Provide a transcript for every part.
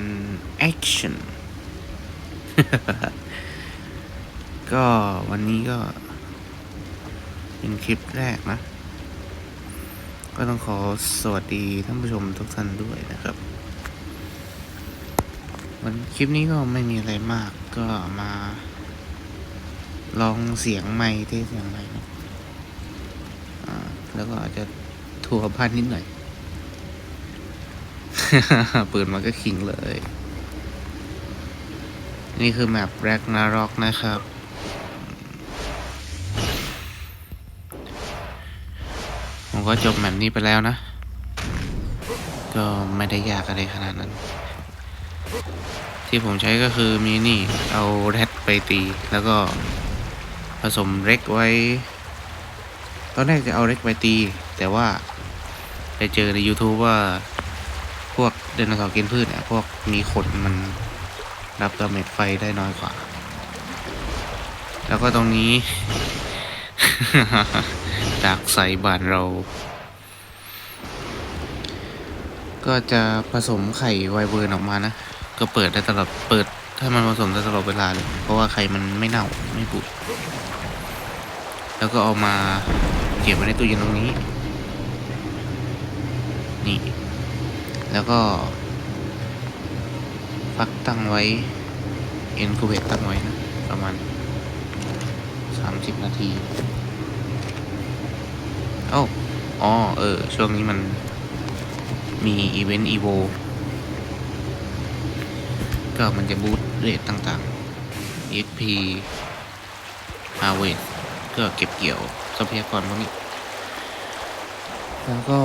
and action ก็วันนี้ก็ เป็นคลิปแรกนะ ก็ต้องขอสวัสดีท่านผู้ชมทุกท่านด้วยนะครับ วันคลิปนี้ก็ไม่มีอะไรมากก็มา ลองเสียงไม้เทสเสียงไม้นะอ่แล้วก็อาจจะทัวร์บ้านนิดหน่อย เปิดมาก็ขิงเลย นี่คือแมปแรกนารอกนะครับ ผมก็จบแมปนี้ไปแล้วนะ ก็ไม่ได้ยากอะไรขนาดนั้น ที่ผมใช้ก็คือมีนี่ เอาแรดไปตี แล้วก็ผสมเร็กไว้ ตอนแรกจะเอาเร็กไปตี แต่ว่าไปเจอใน YouTube ว่า วกไดโนเสาร์กินพืชเนี่ย พวกมีขนมันรับดาเมจไฟได้น้อยกว่า แล้วก็ตรงนี้จากใสบานเรา ก็จะผสมไข่ไวเบิร์นออกมานะ ก็เปิดได้ตลอด เปิดถ้ามันผสมได้ตลอดเวลาเลย เพราะว่าไข่มันไม่เน่าไม่บูดแล้วก็เอามาเก็บไว้ในตู้เย็นตรงนี้ นี่ แล้วก็ฟักตั้งไว้ เอ็นคูเบตตั้งไว้นะ ประมาณสามสิบนาที เอ้าอ๋อ เออ ช่วงนี้มันมีอีเวนต์อีโวก็มันจะบูตเรทต่างๆ EXP Harvest ก็เก็บเกี่ยวทรัพยากรพวกนี้ แล้วก็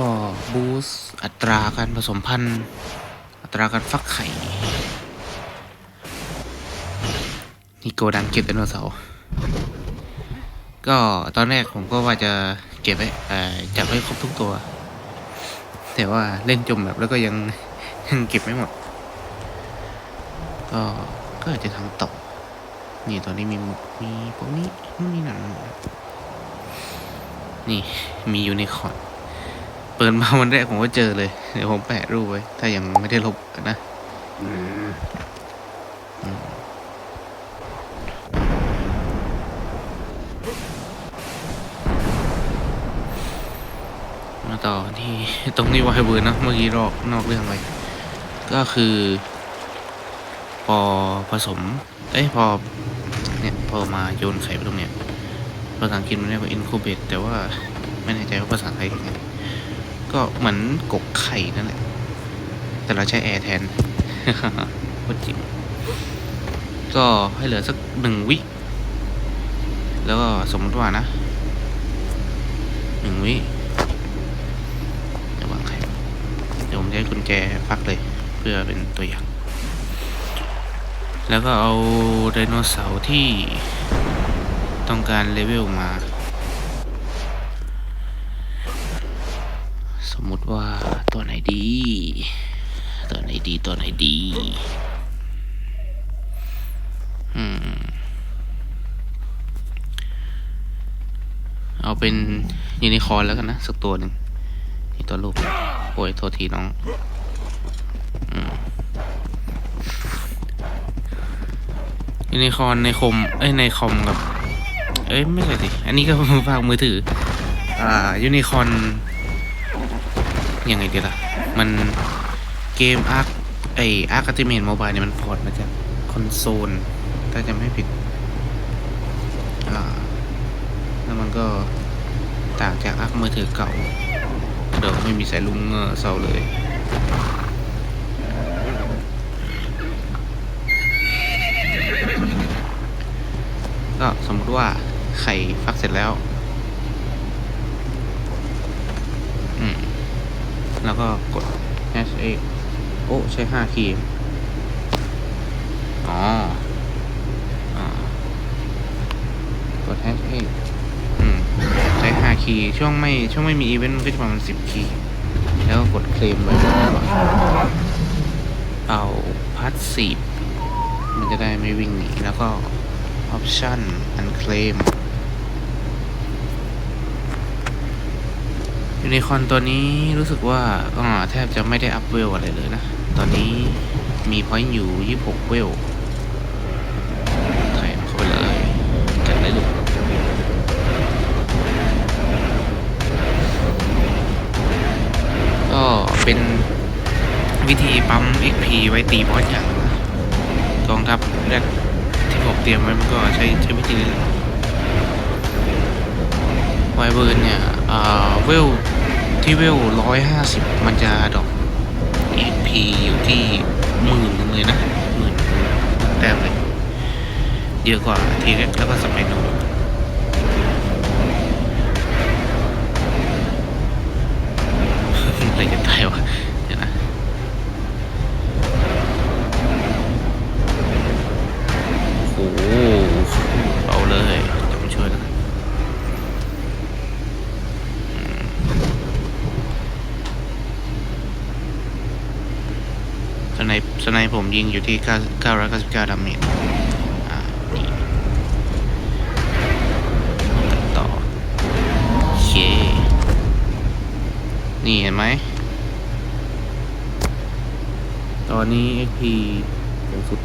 บูสต์อัตราการผสมพันธุ์ อัตราการฟักไข่ นี่โกดังเก็บไดโนเสาร์ก็ตอนแรกผมก็ว่าจะเก็บไว้จับไว้ครบทุกตัว แต่ว่าเล่นจมแบบแล้วก็ยังยังเก็บไม่หมด ก็ก็อาจจะทำต่อนี่ตอนนี้มีหมึกมีพวกนี้นู่นนี่นั่นนี่มียูนิคอร์น เปิดมาวันแรกผมก็เจอเลย เดี๋ยวผมแปะรูปไว้ ถ้ายังไม่ได้ลบนะมมาต่อที่ตรงนี้วายเบิร์นนะ เมื่อกี้รอกนอกเรื่องไป ก็คือ พอผสม เอ้ย พอ เนี่ย พอมาโยนไข่ไปตรงเนี้ยภาษาอังกฤษมันเรียกว่า incubate แต่ว่าไม่แน่ใจว่าภาษาไทยยังไง ก็เหมือนกกไข่นั่นแหละ แต่เราใช้แอร์แทนพูดจริง ก็ให้เหลือสักหนึ่งวิ แล้วก็สมมติว่านะหนึ่งวิจะวางไข่เดี๋ยวผมใช้กุญแจฟักเลย เพื่อเป็นตัวอย่าง แล้วก็เอาไดโนเสาร์ที่ต้องการเลเวลมา ส มมติว่าตัวไหนดี ตัวไหนดีตัวไหนดีอเอาเป็นยูนิคอร์นแล้วกันนะ สักตัวหนึ่งนี่ตัวลูกโอ้ย โทษทีน้องอยูนิคอร์นในคอมเอ้ยในคอมกับ เอ้ย ไม่ใช่สิ อันนี้ก็ฝากมือถือ อ่ายูนิคอร์น ยังไงดีล่ะ มันเกมอาร์คไออาร์คอัติเมนโมบายเนี่ยมันพอร์ตมาจากคอนโซล ถ้าจะไม่ผิด อ่า แล้วมันก็ต่างจากอาร์คมือถือเก่า เดี๋ยวไม่มีสายลุงเศร้าเลยก็สมมติว่าไข่ฟักเสร็จแล้ว อืม แล้วก็กด hash a โอ้ใช้ห้าคีย์อ๋อกด hash a อืมใช้ห้าคีย์ช่วงไม่ช่วงไม่มีอีเวนต์มันก็จะประมาณสิบคีย์แล้วก็กดเคลมไว้เอาพัดสีมันจะได้ไม่วิ่งหนีแล้วก็ option unclaim ยูนิคอนตัวนี้รู้สึกว่าก็แทบจะไม่ได้อัพเวลอะไรเลยนะ ตอนนี้มีพอยต์อยู่ยี่หกเวลไถมเข้าไปเลยจัดเลยลูกก็เป็นวิธีปั๊ม XP ไว้ตีบอสอย่างนะกองทัพแรกที่ผมเตรียมไว้มันก็ใช้ใช้วิธีนี้ไวเบิร์นเนี่ยอ่าเวล ที่เวลร้อยห้าสิบมันจะดรอก XP อยู่ที่หมื่นนึงเลยนะหมื่นแต้มเลยเยอะกว่าทีเร็กแล้วก็สไปโนอะไรกันตายวะเดี๋ยวะ โอ้โหเอาเลยจะมาช่วยกันอืม สไนป์สไนผมยิงอยู่ที่ 9 999ดาเมจอ่านี่ต่อโอเค นี่เห็นไหม ตอนนี้ XP สูงสุด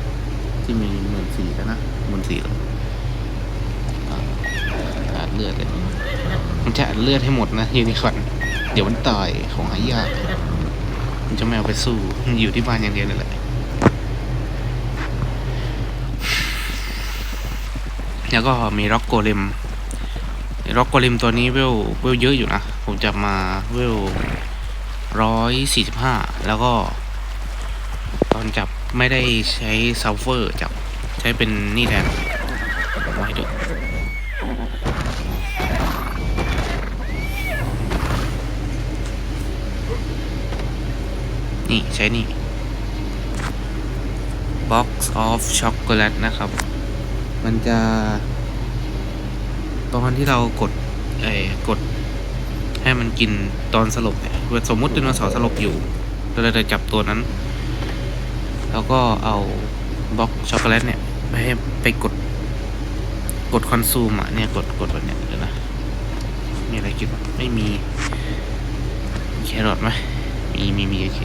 ที่มีหมื่นสี่แล้วนะหมื่นสี่แล้วอาดเลือดเลยมันจะอัดเลือดให้หมดนะยูนิคอร์นเดี๋ยวมันตายของหายากมันจะไม่เอาไปสู้มันอยู่ที่บ้านอย่างเดียวนั่นแหละ แล้วก็มีร็อกโกเลมร็อกโกเลมตัวนี้เวลเวลเยอะอยู่นะ ผมจับมาเวลร้อยสี่สิบห้าแล้วก็ ตอนจับไม่ได้ใช้ซัลเฟอร์จับใช้เป็นนี่แทนผมเอาให้ดูนี่ ใช้นี่ Box of Chocolate นะครับ มันจะ ตอนที่เรากดเอ่อกด ให้มันกินตอนสลบเนี่ยสมมติดินโนเสาร์สลบอยู่ เราจะจับตัวนั้น แล้วก็เอาบล็อกช็อกโกแลตเนี่ย ไปให้ไปกด กดคอนซูมอะเนี่ยกดกดแบบเนี้ยเดี๋ยวนะ มีอะไรกินไม่มีมีแครอทไหมมีมีมีโอเค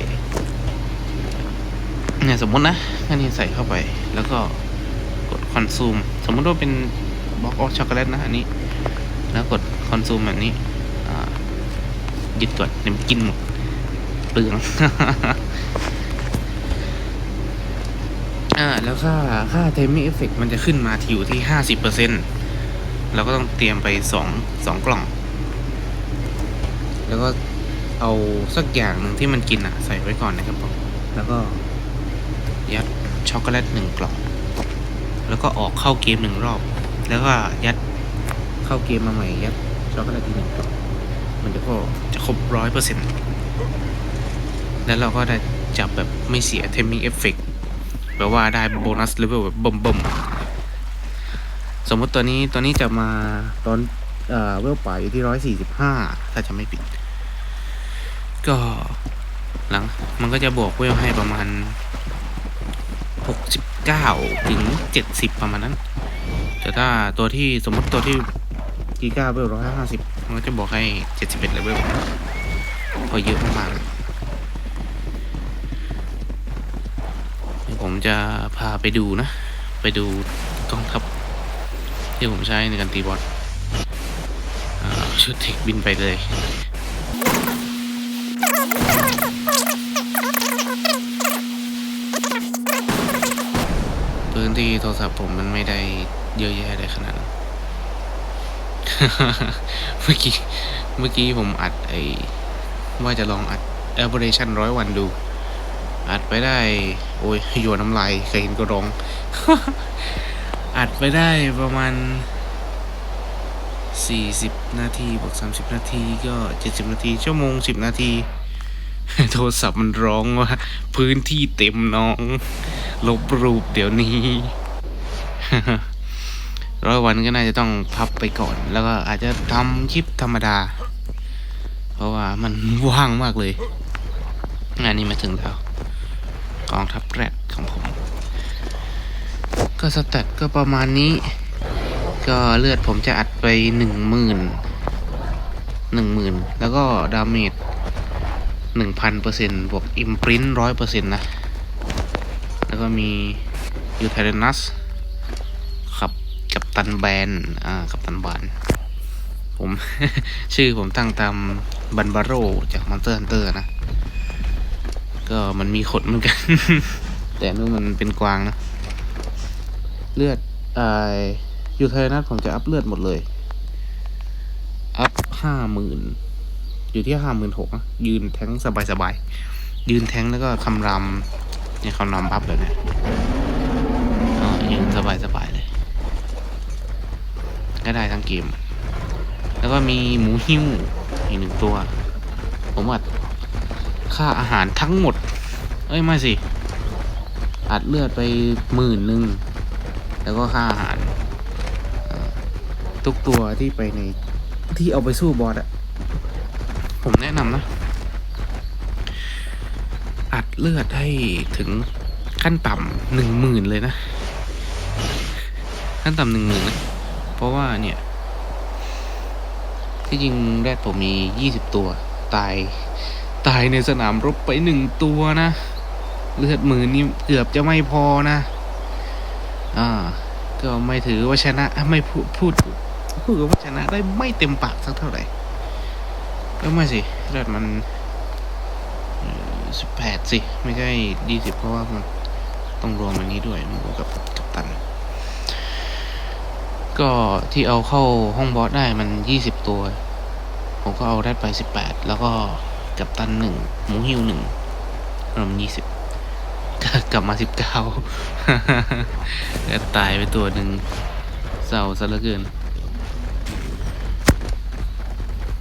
เนี่ยสมมตินะอันนี้ใส่เข้าไปแล้วก็ อนซูม สมมติว่าเป็นบล็อกออฟช็อกโกแลตนะอันนี้ แล้วกดคอนซูมแบบนี้หยุดก่อนเดี๋ยวมันกินหมดเปลืองอ่าแล้วค่าค่า timing effect มันจะขึ้นมาที่อยู่ที่ห้าสิบเปอร์เซ็นต์เราก็ต้องเตรียมไปสองสองกล่อง แล้วก็เอาสักอย่างหนึ่งที่มันกินอะ ใส่ไว้ก่อนนะครับผมแล้วก็ยัดช็อกโกแลตหนึ่งกล่อง แล้วก็ออกเข้าเกมหนึ่งรอบ แล้วก็ยัดเข้าเกมมาใหม่ยัดช็อกโกแลตอีหนึ่งกล่องมันจะก็จะครบร้อยเปอร์เซ็นต์แล้วเราก็ได้จับแบบไม่เสีย timing effect แบบว่าได้โบนัสเลเวลแบบบ่มๆ สมมติตัวนี้ตัวนี้จะมาตอนเอ่อเวลป่าอยู่ที่ร้อยสี่สิบห้าถ้าจะไม่ผิด ก็หลังมันก็จะบวกเวลให้ประมาณหกสิบ เก้าถึงเจ็ดสิบประมาณนั้น แต่ถ้าตัวที่สมมติตัวที่กีก้าเวลร้อยห้าสิบมันจะบอกให้เจ็ดสิบเอ็ดเลเวลพอเยอะมากๆผมจะพาไปดูนะ ไปดูกองทัพที่ผมใช้ในการตีบอสอ่าชุดเทคบินไปเลย รศัพท์ผมมันไม่ได้เยอะแยะเลยขนาดนั้นเมื่อกี้เมื่อกี้ผมอัดไอ้ว่าจะลองอัด aberration ร้อยวันดู อัดไปได้ โอ้ยโยนน้ำลายเคยเห็นก็ร้อง อัดไปได้ประมาณสี่สิบนาทีบวกสามสิบนาทีก็เจ็ดสิบนาที ชั่วโมงสิบนาที โทรศัพท์มันร้องว่า พื้นที่เต็มน้อง ลบรูปเดี๋ยวนี้ ร้อยวันก็น่าจะต้องพับไปก่อน แล้วก็อาจจะทำคลิปธรรมดา เพราะว่ามันว่างมากเลยงานนี้มาถึงแล้วกองทัพแรดของผม ก็สแตทก็ประมาณนี้ ก็เลือดผมจะอัดไปหนึ่งหมื่นหนึ่งหมื่นแล้วก็ดาเมจหนึ่งพันเปอร์เซ็นต์บวกอิมพรินร้อยเปอร์เซ็นต์นะ แล้วก็มียูเทเรนัส ตันแบนอ่ากับตันบานผม ชื่อผมตั้งตามบันบาโรจากมอนสเตอร์ฮันเตอร์นะ ก็มันมีขนเหมือนกัน แต่นู่นมันเป็นกวางนะ เลือดไอยู่เทเรนัสผมจะอัพเลือดหมดเลย อัพห้าหมื่นอยู่ที่ห้าหมื่นหกยืนแทงสบายสบายๆยืนแทงแล้วก็คำรามเนี่ยคำรามบัฟแบบเนี้ยอ๋อยืนสบายสบายๆเลย ก็ได้ทั้งเกม แล้วก็มีหมูหิ้วอีกหนึ่งตัว ผมอัดค่าอาหารทั้งหมด เอ้ย ไม่สิ อัดเลือดไปหมื่นหนึ่ง แล้วก็ค่าอาหาร ทุกตัวที่ไปในที่เอาไปสู้บอสอะผมแนะนำนะ อัดเลือดให้ถึงขั้นต่ำหนึ่งหมื่นเลยนะ ขั้นต่ำหนึ่งหมื่นนะ เพราะว่าเนี่ย ที่จริงแรกผมมียี่สิบตัว ตาย ตายในสนามรบไปหนึ่งตัวนะ เลือดหมื่นนี่เกือบจะไม่พอนะ อ่า ก็ไม่ถือว่าชนะ ไม่พูดพูดพูดว่าชนะได้ไม่เต็มปากสักเท่าไหร่ก็ไม่สิเลือดมันสิบแปดสิ ไม่ใช่ยี่สิบเพราะว่ามันต้องรวมอันนี้ด้วยมันบวกกับกับตัน ก็ที่เอาเข้าห้องบอสได้มันยี่สิบตัว ผมก็เอาได้ไปสิบแปดแล้วก็กับตันหนึ่งหมูฮิวหนึ่งรวมยี่สิบกลับมาสิบเก้าแล้วตายไปตัวหนึ่งเศร้าซะเหลือเกิน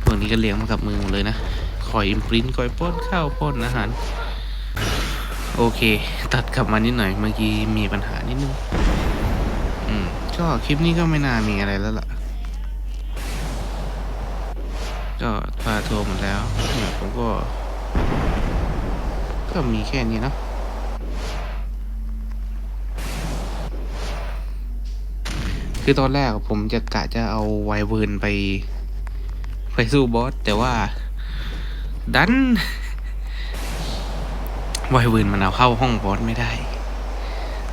พวกนี้ก็เลี้ยงมากับมือหมดเลยนะคอยอิมพรินคอยป้อนข้าวป้อนอาหาร โอเค ตัดกลับมานิดหน่อยเมื่อกี้มีปัญหานิดนึง อืมก็คลิปนี้ก็ไม่น่ามีอะไรแล้วล่ะ ก็พาทัวร์หมดแล้วเนี่ยผมก็ ก็มีแค่นี้เนอะคือตอนแรกผมจะกะจะเอาไวเวิร์นไป ไปสู้บอส แต่ว่า ดัน ไวเวิร์นมันเอาเข้าห้องบอสไม่ได้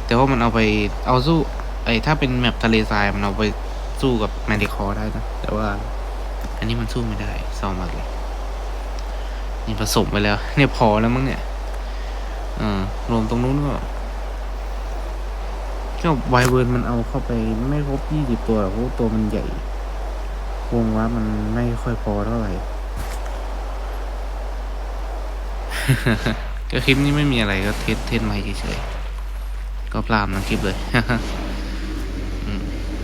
แต่ว่ามันเอาไปเอาสู้ ไอ้ถ้าเป็นแมปทะเลทรายมันเอาไปสู้กับแมนดิคอร์ได้นะ แต่ว่า อันนี้มันสู้ไม่ได้เศร้ามากเลย นี่ผสมไปแล้ว เนี่ยพอแล้วมั้งเนี่ยอ่ารวมตรงนู้นก็ก็ไวเวิร์นมันเอาเข้าไปไม่ครบยี่สิบตัวหรอกเพราะตัวมันใหญ่ วงว่ามันไม่ค่อยพอเท่าไหร่ ก็คลิปนี้ไม่มีอะไรก็เทสเทสไม่เฉยๆก็ปลามนะคลิปเลย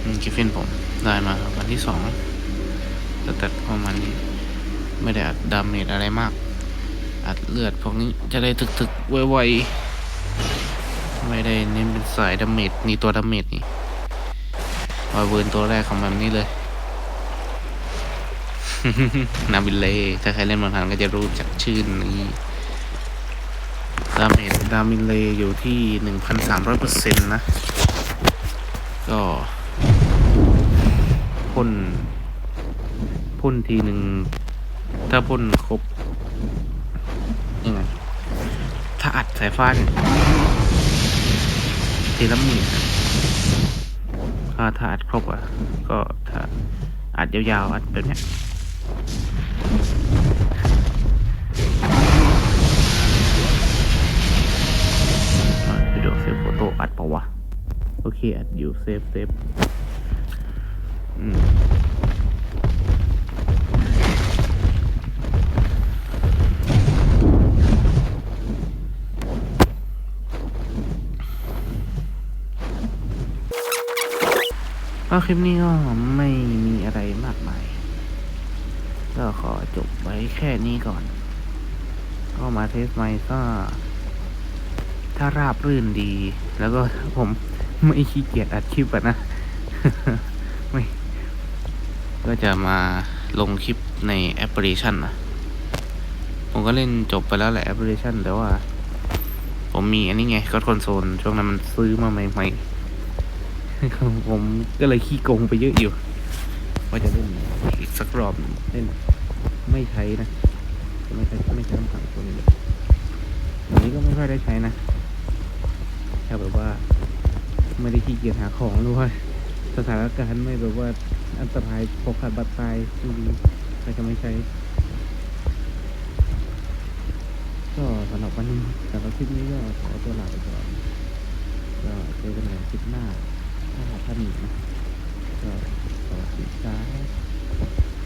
มอืมคลิปเฟนผมได้มาครับวันที่สองแต่แต่ประมาณนี้ ไม่ได้อัดดาเมจอะไรมาก อัดเลือดพวกนี้จะได้ถึกๆไวๆไม่ได้เน้นเป็นสายดาเมจนี่ตัวดาเมจนี่วายเวิร์นตัวแรกของแบบนี้เลยนาบินเล่ถ้าใครเล่นมันทันก็จะรู้จักชื่อนี้ดาเมจดามินเลอยู่ที่หนึ่งพันสามร้อยเปอร์เซ็นต์นะ ก็ พ่นพ่นทีหนึ่งถ้าพ่นครบยังไงถ้าอัดสายฟ้าเนี่ยทีละหมื่นถ้าถ้าอัดครบอะ ก็ถ้าอัดยาวๆอัดแบบเนี้ยอะวิดีโอเซฟโฟโต้อัดปล่าวะ โอเค อัดอยู่เซฟเซฟ ก็คลิปนี้ก็ไม่มีอะไรมากมาย ก็ขอจบไว้แค่นี้ก่อน ก็มาเทสไมค์ก็ ถ้าราบรื่นดี แล้วก็ผมไม่ขี้เกียจอัดคลิปอะนะ ก็จะมาลงคลิปในแอปพลิเคชันนะผมก็เล่นจบไปแล้วแหละแอปพลิเคชันแต่ว่า ผมมีอันนี้ไงก็คอนโซลช่วงนั้นมันซื้อมาใหม่ๆผมก็เลยขี้โกงไปเยอะอยู่ว่าจะเล่นอีกสักรอบเล่นไม่ใช้นะไม่ใช้ไม่ใช้คำสั่งตัวนี้เลยอันนี้ก็ไม่ค่อยได้ใช้นะถ้าแบบว่า ไม่ได้ขี้เกียจหาของหรือว่า สถานการณ์ไม่แบบว่าอันตรายพกขาดบัตรตายจริงๆก็จะไม่ใช้ ก็สำหรับวันนี้สำหรับคลิปนี้ก็ขอตัวลาไปก่อนก็เจอกันใหม่คลิปหน้าถ้าท่านก็สวัสดีครับ